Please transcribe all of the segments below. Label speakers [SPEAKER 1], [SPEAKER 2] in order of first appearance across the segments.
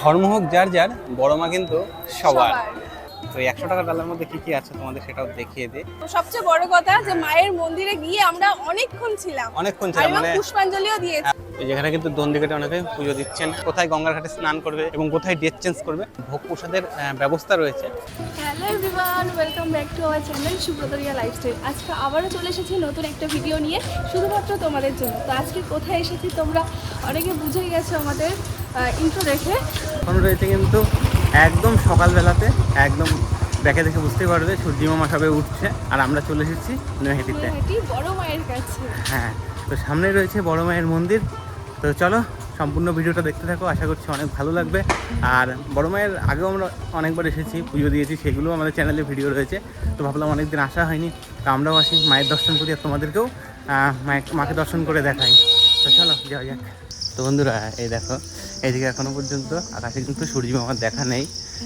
[SPEAKER 1] ধর্ম হোক যার যার বড় মা কিন্তু সবার। তো একশো টাকা ডালের মধ্যে কি কি আছে তোমাদের সেটাও দেখিয়ে দিই।
[SPEAKER 2] তো সবচেয়ে বড় কথা যে মায়ের মন্দিরে গিয়ে আমরা অনেকক্ষণ ছিলাম।
[SPEAKER 1] অনেকক্ষণ ছিলাম মানে
[SPEAKER 2] পুষ্পাঞ্জলিও দিয়েছি।
[SPEAKER 1] যেখানে কিন্তু দন্দিঘাটে অনেকে পুজো দিচ্ছেন। কোথায় গঙ্গার ঘাটে স্নান করবে এবং কোথায় ডেট চেঞ্জ করবে ভোগ প্রসাদের ব্যবস্থা রয়েছে।
[SPEAKER 3] Hello everyone welcome back to our channel Subratariya lifestyle আজকে আবারও চলে এসেছি নতুন একটা ভিডিও নিয়ে শুধুমাত্র তোমাদের জন্য। তো আজকে কোথায় এসেছি তোমরা অনেকে বুঝেই গেছো আমাদের ইন্ট্রো দেখে।
[SPEAKER 1] এখন রয়েছে কিন্তু একদম সকালবেলাতে একদম দেখে দেখে বুঝতে পারবে সূর্যি মামা সবে উঠছে আর আমরা চলে এসেছি নৈহাটিতে।
[SPEAKER 3] বড় মায়ের কাছে।
[SPEAKER 1] হ্যাঁ তো সামনে রয়েছে বড় মায়ের মন্দির। তো চলো, সম্পূর্ণ ভিডিওটা দেখতে থাকো, আশা করছি অনেক ভালো লাগবে। আর বড় মায়ের আগেও আমরা অনেকবার এসেছি, পুজো দিয়েছি সেগুলো আমাদের চ্যানেলে ভিডিও রয়েছে। তো ভাবলাম অনেকদিন আসা হয়নি, তো আমরাও আসি, মায়ের দর্শন করি আর তোমাদেরকেও মাকে দর্শন করে দেখাই। তো চলো, যাওয়া যাক। তো বন্ধুরা, এই দেখো এইদিকে এখনও পর্যন্ত আকাশে কিন্তু সূর্য মামার দেখা নেই।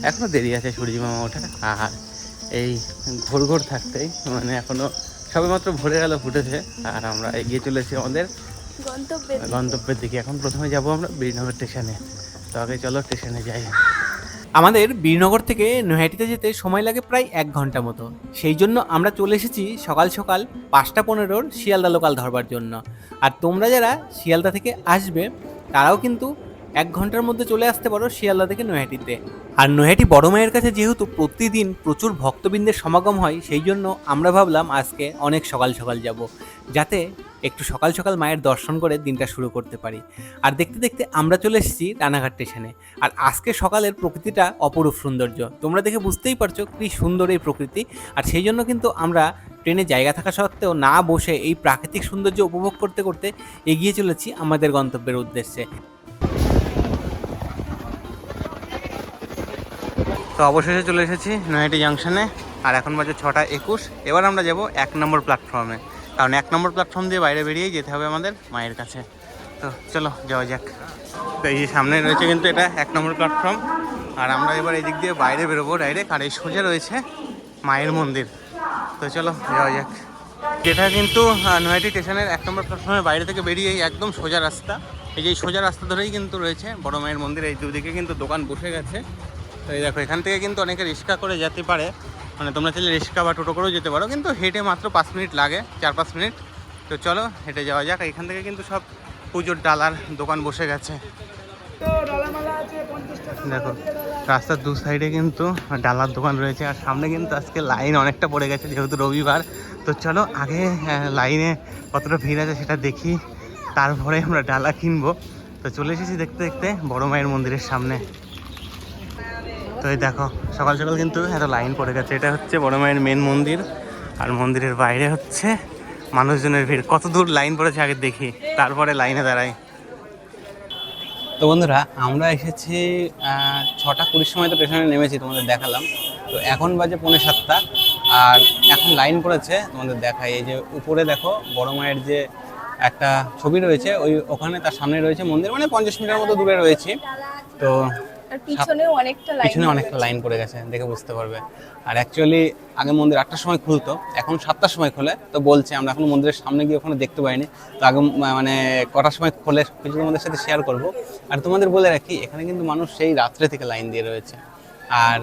[SPEAKER 1] এখনও দেরি আছে সূর্য মামা ওঠা আর এই ঘোর ঘোর থাকতেই মানে এখনও সবেমাত্র ভরে গেল ফুটেছে, আর আমরা এগিয়ে চলেছি আমাদের গন্তব্যের দিকে। এখন প্রথমে যাব আমরা বীরনগর স্টেশনে। তো আগে চলো স্টেশনে যাই। আমাদের বীরনগর থেকে নৈহাটিতে যেতে সময় লাগে প্রায় এক ঘণ্টা মতো। সেই জন্য আমরা চলে এসেছি সকাল সকাল পাঁচটা পনেরোর শিয়ালদা লোকাল ধরবার জন্য। আর তোমরা যারা শিয়ালদা থেকে আসবে তারাও কিন্তু এক ঘণ্টার মধ্যে চলে আসতে পারো শিয়ালদা থেকে নৈহাটিতে। আর নৈহাটি বড় মায়ের কাছে যেহেতু প্রতিদিন প্রচুর ভক্তবৃন্দের সমাগম হয় সেই জন্য আমরা ভাবলাম আজকে অনেক সকাল সকাল যাব। যাতে একটু সকাল সকাল মায়ের দর্শন করে দিনটা শুরু করতে পারি। আর দেখতে দেখতে আমরা চলে এসেছি রানাঘাট স্টেশনে। আর আজকে সকালের প্রকৃতিটা অপরূপ সৌন্দর্য। তোমরা দেখে বুঝতেই পারছ কি সুন্দর এই প্রকৃতি। আর সেই জন্য কিন্তু আমরা ট্রেনে জায়গা থাকা সত্ত্বেও না বসে এই প্রাকৃতিক সৌন্দর্য উপভোগ করতে করতে এগিয়ে চলেছি আমাদের গন্তব্যের উদ্দেশ্যে। তো অবশেষে চলে এসেছি নয়াটি জাংশনে। আর এখন বাজে ছটা একুশ। এবার আমরা যাব এক নম্বর প্ল্যাটফর্মে কারণ এক নম্বর প্ল্যাটফর্ম দিয়ে বাইরে বেরিয়ে যেতে হবে আমাদের মায়ের কাছে। তো চলো, যাওয়া যাক। তো এই যে সামনে রয়েছে কিন্তু এটা এক নম্বর প্ল্যাটফর্ম আর আমরা এবার এই দিক দিয়ে বাইরে বেরোবো ডাইরেক্ট আর এই সোজা রয়েছে মায়ের মন্দির। তো চলো, যাওয়া যাক। যেটা কিন্তু নয়াটি স্টেশনের এক নম্বর প্ল্যাটফর্মের বাইরে থেকে বেরিয়েই একদম সোজা রাস্তা। এই যে সোজা রাস্তা ধরেই কিন্তু রয়েছে বড় মায়ের মন্দির। এই দুদিকে কিন্তু দোকান বসে গেছে। তো এই দেখো, এখান থেকে কিন্তু অনেকে রিক্সা করে যেতে পারে। মানে তোমরা চাইলে রিক্সা বা টোটো করেও যেতে পারো, কিন্তু হেঁটে মাত্র পাঁচ মিনিট লাগে, চার পাঁচ মিনিট। তো চলো, হেঁটে যাওয়া যাক। এখান থেকে কিন্তু সব পুজোর ডালার দোকান বসে গেছে। দেখো, রাস্তার দু সাইডে কিন্তু ডালার দোকান রয়েছে, আর সামনে কিন্তু আজকে লাইন অনেকটা পড়ে গেছে, যেহেতু রবিবার। তো চলো, আগে লাইনে কতটা ভিড় আছে সেটা দেখি, তারপরে আমরা ডালা কিনবো। তো চলে এসেছি দেখতে দেখতে বড় মায়ের মন্দিরের সামনে। তো এই দেখো, সকাল সকাল কিন্তু এত লাইন পড়ে গেছে। এটা হচ্ছে বড় মায়ের মেন মন্দির, আর মন্দিরের বাইরে হচ্ছে মানুষজনের ভিড়। কত দূর লাইন পড়েছে আগে দেখি, তারপরে লাইনে দাঁড়াই। তো বন্ধুরা, আমরা এসেছি ছটা কুড়ির সময় তো স্টেশনে নেমেছি, তোমাদের দেখালাম। তো এখন বাজে পৌনে সাতটা, আর এখন লাইন পড়েছে, তোমাদের দেখাই। এই যে উপরে দেখো, বড় মায়ের যে একটা ছবি রয়েছে, ওই ওখানে তার সামনে রয়েছে মন্দির মানে পঞ্চাশ মিটার মতো দূরে রয়েছি। তো
[SPEAKER 2] আর পিছনেও অনেকটা লাইন
[SPEAKER 1] পিছনে অনেকটা লাইন পড়ে গেছে দেখে বুঝতে পারবে। আর অ্যাকচুয়ালি আগে মন্দির আটটার সময় খুলতো এখন সাতটার সময় খোলে। তো বলছে আমরা এখন মন্দিরের সামনে গিয়ে ওখানে দেখতে পাইনি। তো আগে মানে কটার সময় খোলে কিছু তোমাদের সাথে শেয়ার করব। আর তোমাদের বলে রাখি এখানে কিন্তু মানুষ সেই রাত্রে থেকে লাইন দিয়ে রয়েছে। আর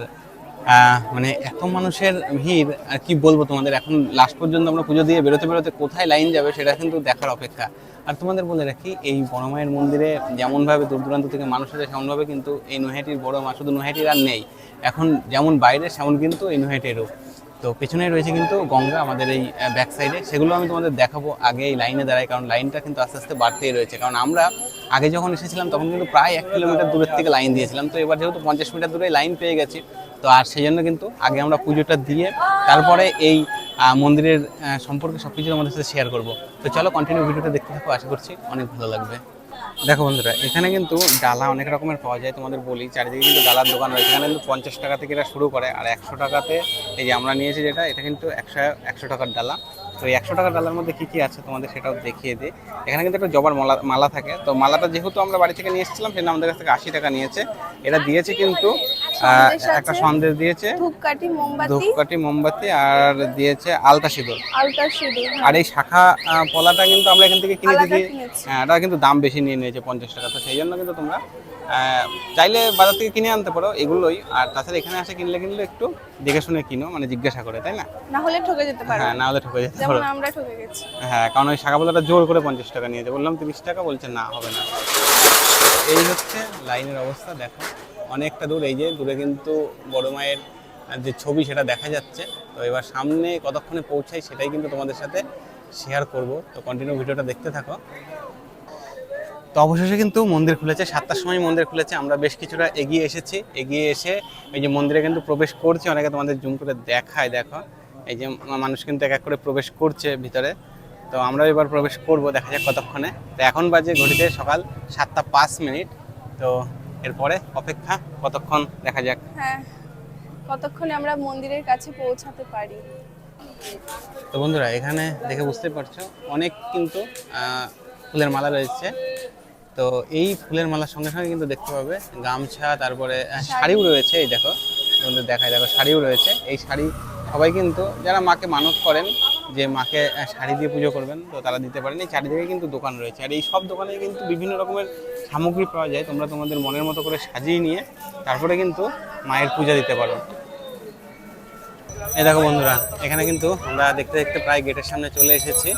[SPEAKER 1] মানে এত মানুষের ভিড় আর কি বলব তোমাদের এখন লাস্ট পর্যন্ত আমরা পুজো দিয়ে বেরোতে বেরোতে কোথায় লাইন যাবে সেটা কিন্তু দেখার অপেক্ষা। আর তোমাদের বলে রাখি, এই বড় মায়ের মন্দিরে যেমনভাবে দূর দূরান্ত থেকে মানুষ আছে সেমনভাবে কিন্তু এই নৈহাটির বড় মা, শুধু নৈহাটির আর নেই। এখন যেমন বাইরে, সেমন কিন্তু এই নৈহাটিরও। তো পেছনে রয়েছে কিন্তু গঙ্গা, আমাদের এই ব্যাক সাইডে সেগুলো আমি তোমাদের দেখাবো আগে এই লাইনে দাঁড়াই কারণ লাইনটা কিন্তু আস্তে আস্তে বাড়তেই রয়েছে। কারণ আমরা আগে যখন এসেছিলাম, তখন কিন্তু প্রায় এক কিলোমিটার দূরের থেকে লাইন দিয়েছিলাম। তো এবার যেহেতু পঞ্চাশ মিটার দূরে লাইন পেয়ে গেছি তো আর সেই জন্য কিন্তু আগে আমরা পুজোটা দিয়ে তারপরে এই মন্দিরের সম্পর্কে সব কিছু আমাদের সাথে শেয়ার করব। তো চলো কন্টিনিউ ভিডিওটা দেখতে থাকো, আশা করছি অনেক ভালো লাগবে। দেখো বন্ধুরা, এখানে কিন্তু ডালা অনেক রকমের পাওয়া যায় তোমাদের বলি। চারিদিকে কিন্তু ডালার দোকান রয়েছে। এখানে কিন্তু পঞ্চাশ টাকা থেকে এটা শুরু করে। আর একশো টাকাতে এই যে আমরা নিয়েছি যেটা, এটা কিন্তু একশো একশো টাকার ডালা। তো এই একশো টাকার ডালার মধ্যে কী কী আছে তোমাদের সেটাও দেখিয়ে দিই। এখানে কিন্তু একটা জবার মালা মালা থাকে। তো মালাটা যেহেতু আমরা বাড়ি থেকে নিয়ে এসেছিলাম সেটা আমাদের কাছ থেকে আশি টাকা নিয়েছে। এটা দিয়েছে কিন্তু একটা সন্দেশ দিয়েছে।
[SPEAKER 2] ধূপকাঠি মোমবাতি।
[SPEAKER 1] ধূপকাঠি মোমবাতি আর দিয়েছে আলতা সিঁদুর।
[SPEAKER 2] আলতা সিঁদুর হ্যাঁ।
[SPEAKER 1] আর এই শাখা পলাটা কিন্তু আমরা এখান থেকে কিনে
[SPEAKER 2] আলাদা
[SPEAKER 1] হ্যাঁ এটা কিন্তু দাম বেশি নিয়ে নিয়েছে পঞ্চাশ টাকা। তো সেই জন্য কিন্তু তোমরা চাইলে বাজার থেকে কিনে আনতে পারো এগুলোই। আর তাছাড়া এখানে আসে কিনলে কিনলে একটু দেখে শুনে কিনো মানে জিজ্ঞাসা করে তাই না?
[SPEAKER 2] না হলে ঠকে যেতে পারো।
[SPEAKER 1] হ্যাঁ না হলে ঠকে যেতে পারো।
[SPEAKER 2] আমরা ঠকে গেছি।
[SPEAKER 1] হ্যাঁ কারণ ওই শাখা পাতাটা জোর করে পঞ্চাশ টাকা নিয়েছে। বললাম তিরিশ টাকা? বলছে না হবে না। এই হচ্ছে লাইনের অবস্থা দেখো। অনেকটা দূর, এই যে দূরে কিন্তু বড় মায়ের যে ছবি সেটা দেখা যাচ্ছে। তো এবার সামনে কতক্ষণে পৌঁছাই সেটাই কিন্তু তোমাদের সাথে শেয়ার করব। তো কন্টিনিউ ভিডিওটা দেখতে থাকো। তো অবশেষে কিন্তু মন্দির খুলেছে, সাতটার সময় মন্দির খুলেছে। আমরা বেশ কিছুটা এগিয়ে এসেছি। এগিয়ে এসে এই যে মন্দিরে কিন্তু প্রবেশ করছে, অনেকে তোমাদের জুম করে দেখায়, দেখো। এই যে মানুষ কিন্তু এক এক করে প্রবেশ করছে ভিতরে। তো আমরা এবার প্রবেশ করব, দেখা যাক কতক্ষণে। তো এখন বাজে ঘড়িতে সকাল সাতটা পাঁচ মিনিট। তো এরপরে অপেক্ষা কতক্ষণ দেখা যাক?
[SPEAKER 2] হ্যাঁ কতক্ষণে আমরা মন্দিরের কাছে পৌঁছাতে পারি?
[SPEAKER 1] তো বন্ধুরা এখানে দেখে বুঝতে পারছ অনেক কিন্তু ফুলের মালা রয়েছে। তো এই ফুলের মালার সঙ্গে সঙ্গে কিন্তু দেখতে পাবে গামছা তারপরে শাড়িও রয়েছে এই দেখো। বন্ধু দেখায় দেখো শাড়িও রয়েছে। এই শাড়ি সবাই কিন্তু যারা মাকে মানত করেন যে মাকে শাড়ি দিয়ে পুজো করবেন, তো তারা দিতে পারেন। এই চারিদিকে কিন্তু দোকান রয়েছে। আর এই সব দোকানে কিন্তু বিভিন্ন রকমের সামগ্রী পাওয়া যায়। তোমরা তোমাদের মনের মতো করে সাজিয়ে নিয়ে তারপরে কিন্তু মায়ের পূজা দিতে পারো। এই দেখো বন্ধুরা, এখানে কিন্তু আমরা দেখতে দেখতে প্রায় গেটের সামনে চলে এসেছি।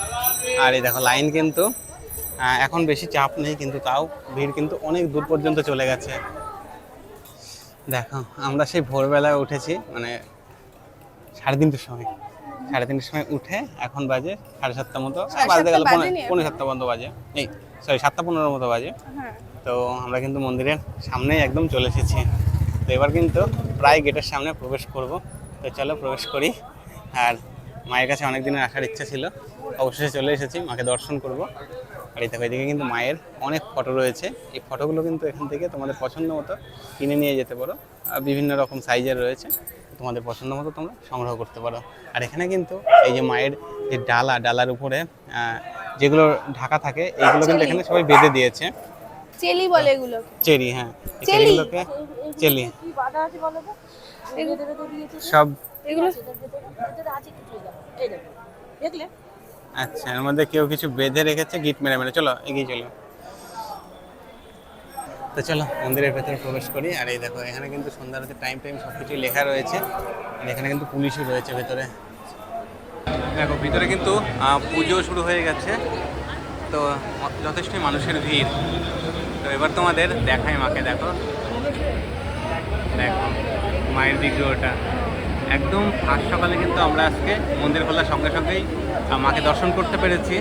[SPEAKER 1] আর এই দেখো, লাইন কিন্তু এখন বেশি চাপ নেই, কিন্তু তাও ভিড় কিন্তু অনেক দূর পর্যন্ত চলে গেছে। দেখো, আমরা সেই ভোরবেলায় উঠেছি মানে সাড়ে তিনটের সময়। সাড়ে তিনটের সময় উঠে এখন বাজে সাড়ে সাতটা মতো। বাজতে গেল পনেরো সাতটা পর্যন্ত বাজে। এই সরি সাতটা পনেরোর মতো বাজে।
[SPEAKER 2] হ্যাঁ।
[SPEAKER 1] তো আমরা কিন্তু মন্দিরের সামনেই একদম চলে এসেছি। তো এবার কিন্তু প্রায় গেটের সামনে প্রবেশ করব। তো চলো প্রবেশ করি। আর মায়ের কাছে অনেক দিনের আসার ইচ্ছা ছিল। অবশেষে চলে এসেছি মাকে দর্শন করব। আর এই দেখো এদিকে কিন্তু মায়ের অনেক ফটো রয়েছে। এই ফটোগুলো কিন্তু এখান থেকে তোমাদের পছন্দ মতো কিনে নিয়ে যেতে পারো। আর বিভিন্ন রকম সাইজের রয়েছে। তোমাদের পছন্দ মতো তোমরা সংগ্রহ করতে পারো। আর এখানে কিন্তু এই যে মায়ের যে ডালা ডালার উপরে যেগুলো ঢাকা থাকে এইগুলো কিন্তু এখানে সবাই বেঁধে দিয়েছে।
[SPEAKER 2] চেলি বলে এগুলোকে
[SPEAKER 1] চেরি হ্যাঁ। এই
[SPEAKER 2] চেলি?
[SPEAKER 1] সব
[SPEAKER 2] এগুলো
[SPEAKER 1] আচ্ছা এর মধ্যে কেউ কিছু বেঁধে রেখেছে গিট মেরে মেরে। চলো এগিয়ে চলো। তো চলো মন্দিরের ভেতরে প্রবেশ করি। আর এই দেখো, এখানে কিন্তু সন্ধ্যা রাতে টাইম টাইম সব কিছুই লেখা রয়েছে। আর এখানে কিন্তু পুলিশও রয়েছে ভেতরে। দেখো, ভিতরে কিন্তু পুজো শুরু হয়ে গেছে। তো, যথেষ্টই মানুষের ভিড়। তো এবার তোমাদের দেখাই মাকে, দেখো। দেখো, মায়ের বিগ্রহটা একদম ফার্স্ট সকালে কিন্তু আমরা আজকে মন্দির খোলার সঙ্গে সঙ্গেই মাকে দর্শন করতে পেরেছি।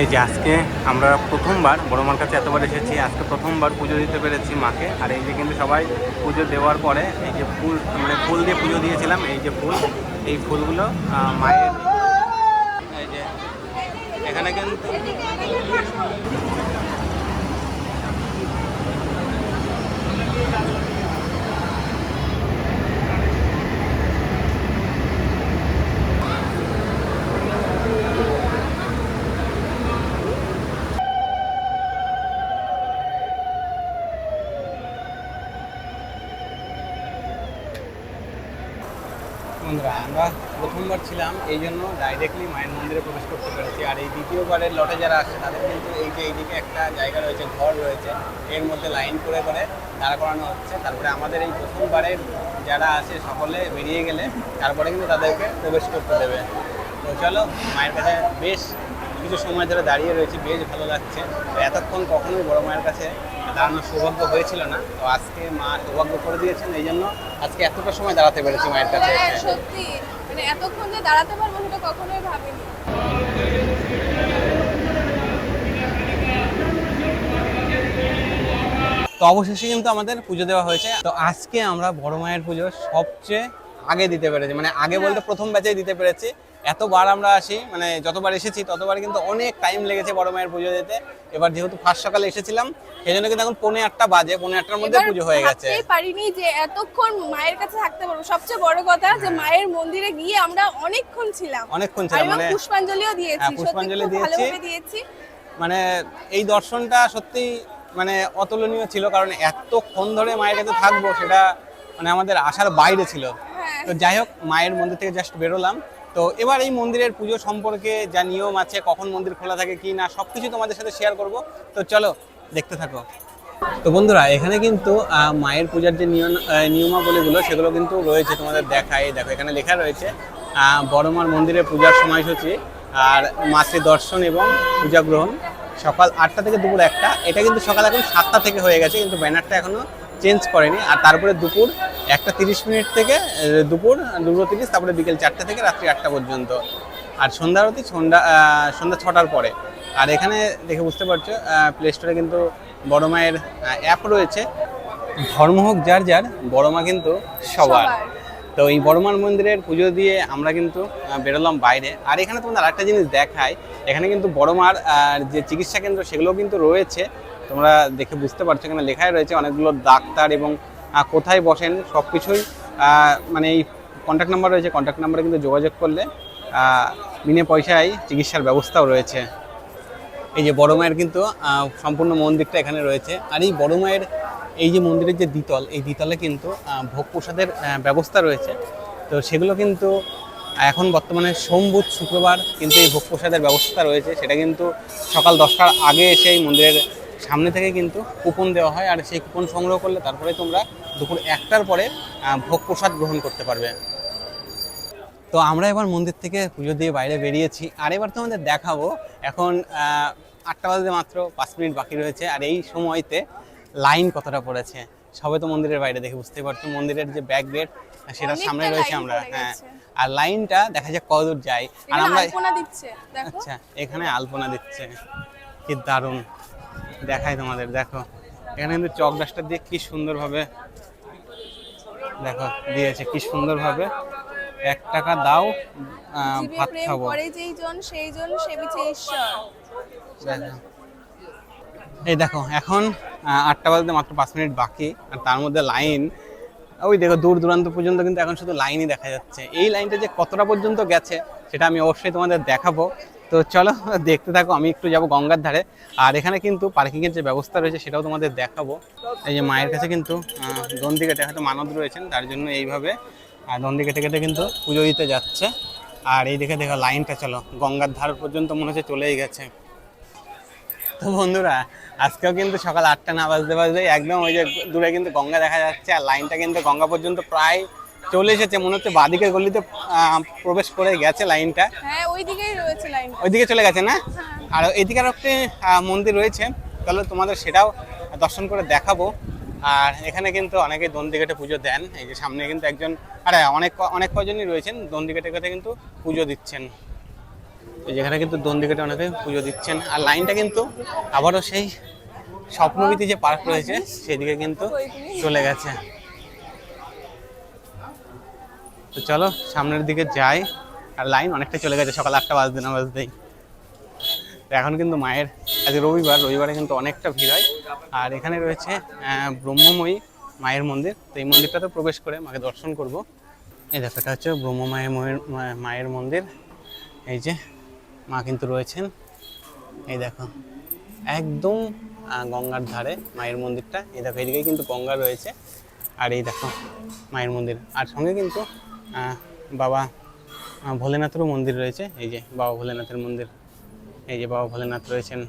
[SPEAKER 1] এই যে আজকে আমরা প্রথমবার, বড় মার কাছে এতবার এসেছি, আজকে প্রথমবার পুজো দিতে পেরেছি মাকে। আর এই যে কিন্তু সবাই পুজো দেওয়ার পরে, এই যে ফুল মানে ফুল দিয়ে পুজো দিয়েছিলাম, এই যে ফুল, এই ফুলগুলো মায়ের এই যে এখানে কিন্তু বন্ধুরা আমরা প্রথমবার ছিলাম এই জন্য ডাইরেক্টলি মায়ের মন্দিরে প্রবেশ করতে পেরেছি। আর এই দ্বিতীয়বারের লটে যারা আসছে তাদের কিন্তু এই যে এইদিকে একটা জায়গা রয়েছে, ঘর রয়েছে, এর মধ্যে লাইন করে করে দাঁড়া করানো হচ্ছে। তারপরে আমাদের এই প্রথমবারের যারা আছে, সকলে বেরিয়ে গেলে তারপরে কিন্তু তাদেরকে প্রবেশ করতে দেবে। তো চলো, মায়ের কাছে বেশ কিছু সময় ধরে দাঁড়িয়ে রয়েছে, বেশ ভালো লাগছে। এতক্ষণ কখনোই বড় মায়ের কাছে দাঁড়ানোর সৌভাগ্য হয়েছিল না। তো আজকে মা সৌভাগ্য করে দিয়েছেন, এই জন্য আজকে এতটা সময় দাঁড়াতে পেরেছি মায়ের কাছে
[SPEAKER 2] মানে এতক্ষণ যে দাঁড়াতে পারব সেটা কখনোই ভাবিনি।
[SPEAKER 1] তো অবশেষে কিন্তু আমাদের পুজো দেওয়া হয়েছে। তো আজকে আমরা বড় মায়ের পুজো সবচেয়ে আগে দিতে পেরেছি মানে আগে বলতে প্রথম ব্যাচেই দিতে পেরেছি। এতবার আমরা আসি মানে যতবার এসেছি ততবার কিন্তু অনেক টাইম লেগেছে বড় মায়ের পুজো দিতে। এবার যেহেতু ফার্স্ট সকালে এসেছিলাম সেই জন্য কিন্তু এখন পৌনে আটটা বাজে পৌনে আটটার মধ্যে পুজো হয়ে গেছে।
[SPEAKER 2] পারিনি যে এতক্ষণ মায়ের কাছে থাকতে পারব। সবচেয়ে বড় কথা যে মায়ের মন্দিরে গিয়ে আমরা অনেকক্ষণ ছিলাম।
[SPEAKER 1] অনেকক্ষণ ছিলাম মানে
[SPEAKER 2] পুষ্পাঞ্জলিও দিয়েছি।
[SPEAKER 1] হ্যাঁ, পুষ্পাঞ্জলি দিয়েছি। মানে এই দর্শনটা সত্যি মানে অতুলনীয় ছিল কারণ এতক্ষণ ধরে মায়ের কাছে থাকব সেটা মানে আমাদের আশার বাইরে ছিল।
[SPEAKER 2] হ্যাঁ
[SPEAKER 1] তো যাই হোক মায়ের মন্দির থেকে জাস্ট বেরোলাম। তো এবার এই মন্দিরের পুজো সম্পর্কে যা নিয়ম আছে কখন মন্দির খোলা থাকে কি না সব কিছু তোমাদের সাথে শেয়ার করব। তো চলো দেখতে থাকো। তো বন্ধুরা এখানে কিন্তু মায়ের পূজার যে নিয়ম নিয়মাবলীগুলো সেগুলো কিন্তু রয়েছে তোমাদের দেখায়। দেখো এখানে লেখা রয়েছে আহ, বড় মার মন্দিরে পূজার সময়সূচি আর মাসে দর্শন এবং পূজা গ্রহণ সকাল আটটা থেকে দুপুর একটা। এটা কিন্তু সকাল এখন সাতটা থেকে হয়ে গেছে কিন্তু ব্যানারটা এখনও চেঞ্জ করেনি। আর তারপরে দুপুর একটা তিরিশ মিনিট থেকে দুপুর দুটো তিরিশ তারপরে বিকেল চারটে থেকে রাত্রি আটটা পর্যন্ত। আর সন্ধ্যা আরতি সন্ধ্যা সন্ধ্যা ছটার পরে। আর এখানে দেখে বুঝতে পারছ প্লে স্টোরে কিন্তু বড় মায়ের অ্যাপ রয়েছে। ধর্ম হোক যার যার বড় মা কিন্তু সবার। তো এই বড়মার মন্দিরের পুজো দিয়ে আমরা কিন্তু বেরোলাম বাইরে। আর এখানে তোমাদের আরেকটা জিনিস দেখায় এখানে কিন্তু বড়মার যে চিকিৎসা কেন্দ্র সেগুলো কিন্তু রয়েছে। তোমরা দেখে বুঝতে পারছ এখানে লেখাই রয়েছে অনেকগুলো ডাক্তার এবং কোথায় বসেন সব কিছুই মানে এই কন্ট্যাক্ট নাম্বার রয়েছে কন্ট্যাক্ট নাম্বারে কিন্তু যোগাযোগ করলে বিনে পয়সায় চিকিৎসার ব্যবস্থাও রয়েছে। এই যে বড় মায়ের কিন্তু সম্পূর্ণ মন্দিরটা এখানে রয়েছে। আর এই বড় মায়ের এই যে মন্দিরের যে দ্বিতল, এই দ্বিতলে কিন্তু ভোগ প্রসাদের ব্যবস্থা রয়েছে। তো সেগুলো কিন্তু এখন বর্তমানে সোম, বুধ, শুক্রবার কিন্তু এই ভোগ প্রসাদের ব্যবস্থা রয়েছে। সেটা কিন্তু সকাল দশটার আগে এসে এই মন্দিরের সামনে থেকে কিন্তু কুপন দেওয়া হয় আর সেই কুপন সংগ্রহ করলে তারপরে তোমরা দুপুর একটার পরে ভোগ প্রসাদ গ্রহণ করতে পারবে। তো আমরা এবার মন্দির থেকে পুজো দিয়ে বাইরে বেরিয়েছি। আর এবার তোমাদের দেখাবো এখন আটটা বাজতে মাত্র পাঁচ মিনিট বাকি রয়েছে। আর এই সময়তে লাইন কতটা পড়েছে সবে তো মন্দিরের বাইরে দেখে বুঝতে পারছ। মন্দিরের যে ব্যাক গেট সেটার সামনে রয়েছে আমরা হ্যাঁ। আর লাইনটা দেখা যাক কতদূর যায়। আর আমরা
[SPEAKER 2] আলপনা দিচ্ছে
[SPEAKER 1] আচ্ছা এখানে আলপনা দিচ্ছে। কি দারুণ। দেখাই তোমাদের দেখো। এখানে কিন্তু চক গাছটা দিয়ে কি সুন্দরভাবে দেখো দিয়েছে কি সুন্দরভাবে। এক টাকা দাও ভাত খাব। এই দেখো এখন আটটা বাজতে মাত্র পাঁচ মিনিট বাকি আর তার মধ্যে লাইন। ওই দেখো দূর দূরান্ত পর্যন্ত কিন্তু এখন শুধু লাইনই দেখা যাচ্ছে। এই লাইনটা যে কতটা পর্যন্ত গেছে সেটা আমি অবশ্যই তোমাদের দেখাবো। তো চলো দেখতে থাকো আমি একটু যাব গঙ্গার ধারে। আর এখানে কিন্তু পার্কিংয়ের যে ব্যবস্থা রয়েছে সেটাও তোমাদের দেখাবো। এই যে মায়ের কাছে কিন্তু দন্দি কেটে হয়তো মানদ রয়েছেন তার জন্য এইভাবে আহ, দন্দি কেটে কেটে কিন্তু পুজো দিতে যাচ্ছে। আর এই দেখে দেখো লাইনটা চলো গঙ্গার ধার পর্যন্ত মনে হচ্ছে চলেই গেছে। তো বন্ধুরা আজকেও কিন্তু সকাল আটটা না বাজতে বাজতেই একদম ওই যে দূরে কিন্তু গঙ্গা দেখা যাচ্ছে আর লাইনটা কিন্তু গঙ্গা পর্যন্ত প্রায় চলে এসেছে মনে হচ্ছে বাদিকের গলিতে প্রবেশ করে গেছে লাইনটা।
[SPEAKER 2] হ্যাঁ ওই দিকেই রয়েছে লাইন
[SPEAKER 1] ওইদিকে চলে গেছে না? আর এদিকে আরও একটি মন্দির রয়েছে। তাহলে তোমাদের সেটাও দর্শন করে দেখাবো। আর এখানে কিন্তু অনেকে দন্দিঘাটে পুজো দেন। এই যে সামনে কিন্তু একজন আরে অনেক অনেক কজনই রয়েছেন। দন্দিঘাটে ঘাটে কিন্তু পুজো দিচ্ছেন। যেখানে কিন্তু দন্দিঘাটে অনেকে পুজো দিচ্ছেন। আর লাইনটা কিন্তু আবারও সেই স্বপ্নবীতি যে পার্ক রয়েছে সেদিকে কিন্তু চলে গেছে। তো চলো, সামনের দিকে যাই। আর লাইন অনেকটা চলে গেছে, সকাল আটটা বাজতে না বাজতেই। তো এখন কিন্তু মায়ের, আজ রবিবার, রবিবারে কিন্তু অনেকটা ভিড় হয়। আর এখানে রয়েছে ব্রহ্মময়ী মায়ের মন্দির। তো এই মন্দিরটাতে প্রবেশ করে মাকে দর্শন করব। এই দেখো, এটা হচ্ছে ব্রহ্মমায়ের ময়ের মায়ের মন্দির। এই যে মা কিন্তু রয়েছেন। এই দেখো, একদম গঙ্গার ধারে মায়ের মন্দিরটা। এই দেখো এদিকে কিন্তু গঙ্গা রয়েছে। আর এই দেখো, মায়ের মন্দির। আর সঙ্গে কিন্তু বাবা ভোলেনাথেরও মন্দির রয়েছে। এই যে বাবা ভোলেনাথের মন্দির। এই যে বাবা ভোলেনাথ রয়েছেন।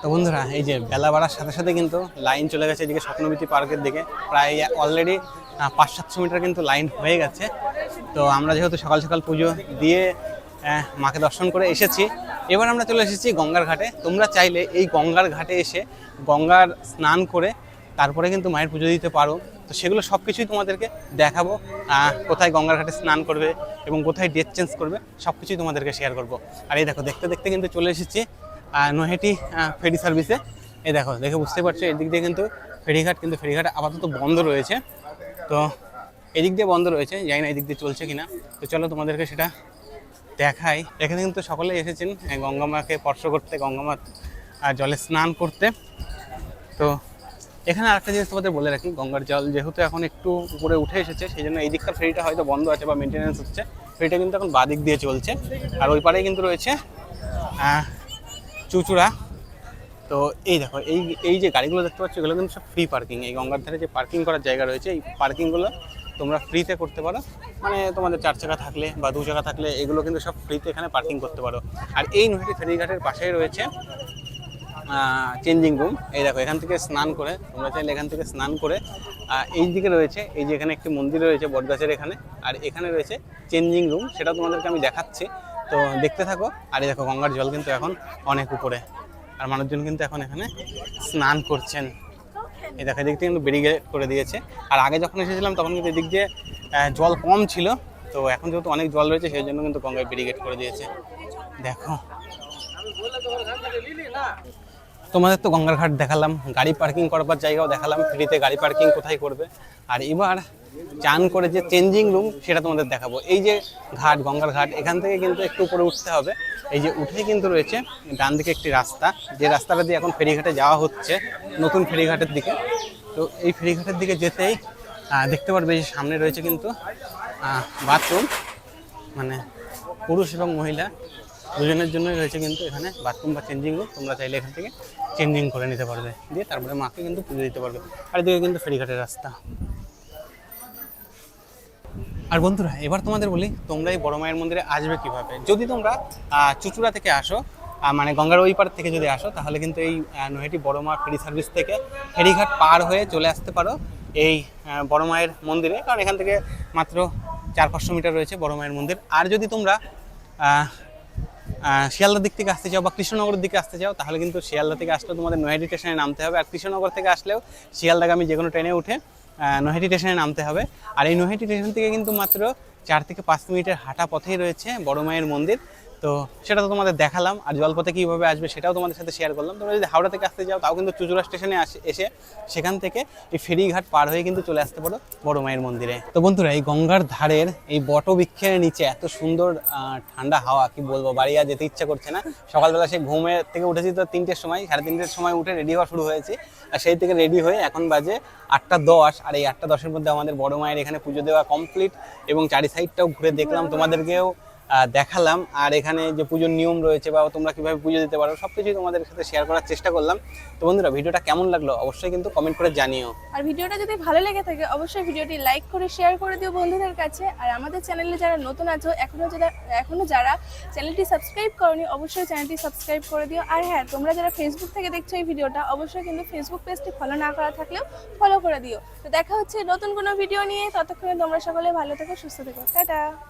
[SPEAKER 1] তো বন্ধুরা, এই যে বেলা বাড়ার সাথে সাথে কিন্তু লাইন চলে গেছে এদিকে স্বপ্নবীতি পার্কের দিকে। প্রায় অলরেডি পাঁচ সাতশো মিটার কিন্তু লাইন হয়ে গেছে। তো আমরা যেহেতু সকাল সকাল পুজো দিয়ে মাকে দর্শন করে এসেছি, এবার আমরা চলে এসেছি গঙ্গার ঘাটে। তোমরা চাইলে এই গঙ্গার ঘাটে এসে গঙ্গার স্নান করে তারপরে কিন্তু মায়ের পুজো দিতে পারো। তো সেগুলো সব কিছুই তোমাদেরকে দেখাবো কোথায় গঙ্গার ঘাটে স্নান করবে এবং কোথায় ডেট চেঞ্জ করবে সব কিছুই তোমাদেরকে শেয়ার করব। আর এই দেখো দেখতে দেখতে কিন্তু চলে এসেছি নৈহাটি ফেরি সার্ভিসে এই দেখো দেখে বুঝতে পারছ এদিক দিয়ে কিন্তু ফেরিঘাট কিন্তু ফেরিঘাট আপাতত বন্ধ রয়েছে। তো এদিক দিয়ে বন্ধ রয়েছে জানি না এদিক দিয়ে চলছে কিনা। তো চলো তোমাদেরকে সেটা দেখাই। এখানে কিন্তু সকলে এসেছেন আহ, গঙ্গা স্পর্শ করতে গঙ্গা মা আহ, জলে স্নান করতে। তো এখানে আরেকটা জিনিস তোমাদের বলে রাখি, গঙ্গার জল যেহেতু এখন একটু উপরে উঠে এসেছে সেই জন্য এই দিককার ফেরিটা হয়তো বন্ধ আছে বা মেনটেন্যান্স হচ্ছে। ফেরিটা কিন্তু এখন বাদিক দিয়ে চলছে। আর ওই পাড়ে কিন্তু রয়েছে চুচুড়া। তো এই দেখো, এই এই যে গাড়িগুলো দেখতে পাচ্ছ, এগুলো কিন্তু সব ফ্রি পার্কিং এই গঙ্গার ধারে যে পার্কিং করার জায়গা রয়েছে, এই পার্কিংগুলো তোমরা ফ্রিতে করতে পারো। মানে তোমাদের চার চাকা থাকলে বা দু চাকা থাকলে, এগুলো কিন্তু সব ফ্রিতে এখানে পার্কিং করতে পারো। আর এই নদীটি ফেরিঘাটের পাশেই রয়েছে চেঞ্জিং রুম এই দেখো, এখান থেকে স্নান করে, তোমরা চাইলে এখান থেকে স্নান করে এই দিকে রয়েছে, এই যে এখানে একটি মন্দির রয়েছে বটগাছের এখানে, আর এখানে রয়েছে চেঞ্জিং রুম সেটা তোমাদেরকে আমি দেখাচ্ছি। তো দেখতে থাকো, আর এই দেখো, গঙ্গার জল কিন্তু এখন অনেক উপরে, আর মানুষজন কিন্তু এখন এখানে স্নান করছেন। এই দেখো, এদিক থেকে কিন্তু ব্যারিকেড করে দিয়েছে। আর আগে যখন এসেছিলাম, তখন কিন্তু এদিক দিয়ে জল কম ছিল। তো এখন যেহেতু অনেক জল রয়েছে, সেই জন্য কিন্তু গঙ্গায় ব্যারিকেড করে দিয়েছে। দেখো। তোমাদের তো গঙ্গার ঘাট দেখালাম, গাড়ি পার্কিং করবার জায়গাও দেখালাম, ফ্রিতে গাড়ি পার্কিং কোথায় করবে? আর এবার চান করে যে চেঞ্জিং রুম সেটা তোমাদের দেখাবো। এই যে ঘাট, গঙ্গার ঘাট, এখান থেকে কিন্তু একটু উপরে উঠতে হবে। এই যে উঠেই কিন্তু রয়েছে ডান দিকে একটি রাস্তা। যে রাস্তাটা দিয়ে এখন ফেরিঘাটে যাওয়া হচ্ছে, নতুন ফেরিঘাটের দিকে। তো এই ফেরিঘাটের দিকে যেতেই দেখতে পারবে যে সামনে রয়েছে কিন্তু বাথরুম মানে পুরুষ এবং মহিলা। দুজনের জন্যই রয়েছে কিন্তু এখানে বাথরুম বা চেঞ্জিং রুম তোমরা চাইলে এখান থেকে চেঞ্জিং করে নিতে পারবে। দিয়ে তারপরে মাকে কিন্তু পুজো দিতে পারবে। আর এদিকে কিন্তু ফেরিঘাটের রাস্তা। আর বন্ধুরা, এবার তোমাদের বলি, তোমরা এই বড় মায়ের মন্দিরে আসবে কীভাবে? যদি তোমরা চুচুড়া থেকে আসো মানে গঙ্গার ওই পার থেকে যদি আসো, তাহলে কিন্তু এই নৈহাটি বড় মা ফেরি সার্ভিস থেকে ফেরিঘাট পার হয়ে চলে আসতে পারো এই বড় মায়ের মন্দিরে। কারণ এখান থেকে মাত্র চার পাঁচশো মিটার রয়েছে বড় মায়ের মন্দির। আর যদি তোমরা শিয়ালদার দিক থেকে আসতে চাও বা কৃষ্ণনগরের দিকে আসতে চাও, তাহলে কিন্তু শিয়ালদা থেকে আসলে তোমাদের নৈহাটি স্টেশনে নামতে হবে। আর কৃষ্ণনগর থেকে আসলেও শিয়ালদাগামী যে কোনো ট্রেনে উঠে নৈহাটি স্টেশনে নামতে হবে। আর এই নৈহাটি স্টেশন থেকে কিন্তু মাত্র চার থেকে পাঁচ মিনিটের হাঁটা পথেই রয়েছে বড় মায়ের মন্দির। তো সেটা তো তোমাদের দেখালাম। আর জলপথে কীভাবে আসবে সেটাও তোমাদের সাথে শেয়ার করলাম। তোমরা যদি হাওড়া থেকে আসতে যাও, তাও কিন্তু চুচুড়া স্টেশনে এসে সেখান থেকে এই ফেরিঘাট পার হয়ে কিন্তু চলে আসতে পারো বড় মায়ের মন্দিরে। তো বন্ধুরা, এই গঙ্গার ধারের এই বটবৃক্ষের নিচে এত সুন্দর ঠান্ডা হাওয়া, কি বলব, বাড়ি আর যেতে ইচ্ছা করছে না। সকালবেলা সেই ঘুমে থেকে উঠেছি তো তিনটের সময়, সাড়ে তিনটের সময় উঠে রেডি হওয়া শুরু হয়েছে। আর সেই থেকে রেডি হয়ে এখন বাজে আটটা দশ। আর এই আটটা দশের মধ্যে আমাদের বড় মায়ের এখানে পুজো দেওয়া কমপ্লিট এবং চারি সাইডটাও ঘুরে দেখলাম। তোমাদেরকেও দেখালাম। আর এখানে যে পুজোর নিয়ম রয়েছে বা তোমরা কীভাবে পুজো দিতে পারো সব কিছুই তোমাদের সাথে শেয়ার করার চেষ্টা করলাম। তো বন্ধুরা, ভিডিওটা কেমন লাগল অবশ্যই কিন্তু কমেন্ট করে জানিও।
[SPEAKER 2] আর ভিডিওটা যদি ভালো লেগে থাকে, অবশ্যই ভিডিওটি লাইক করে শেয়ার করে দিও বন্ধুদের কাছে। আর আমাদের চ্যানেলে যারা নতুন আছো এখনও যারা এখনও যারা চ্যানেলটি সাবস্ক্রাইব করনি, অবশ্যই চ্যানেলটি সাবস্ক্রাইব করে দিও। আর হ্যাঁ তোমরা যারা ফেসবুক থেকে দেখছ এই ভিডিওটা, অবশ্যই কিন্তু ফেসবুক পেজটি ফলো না করা থাকলেও ফলো করে দিও। তো দেখা হচ্ছে নতুন কোনো ভিডিও নিয়ে। ততক্ষণে তোমরা সকলে ভালো থেকো, সুস্থ থেকো। টাটা!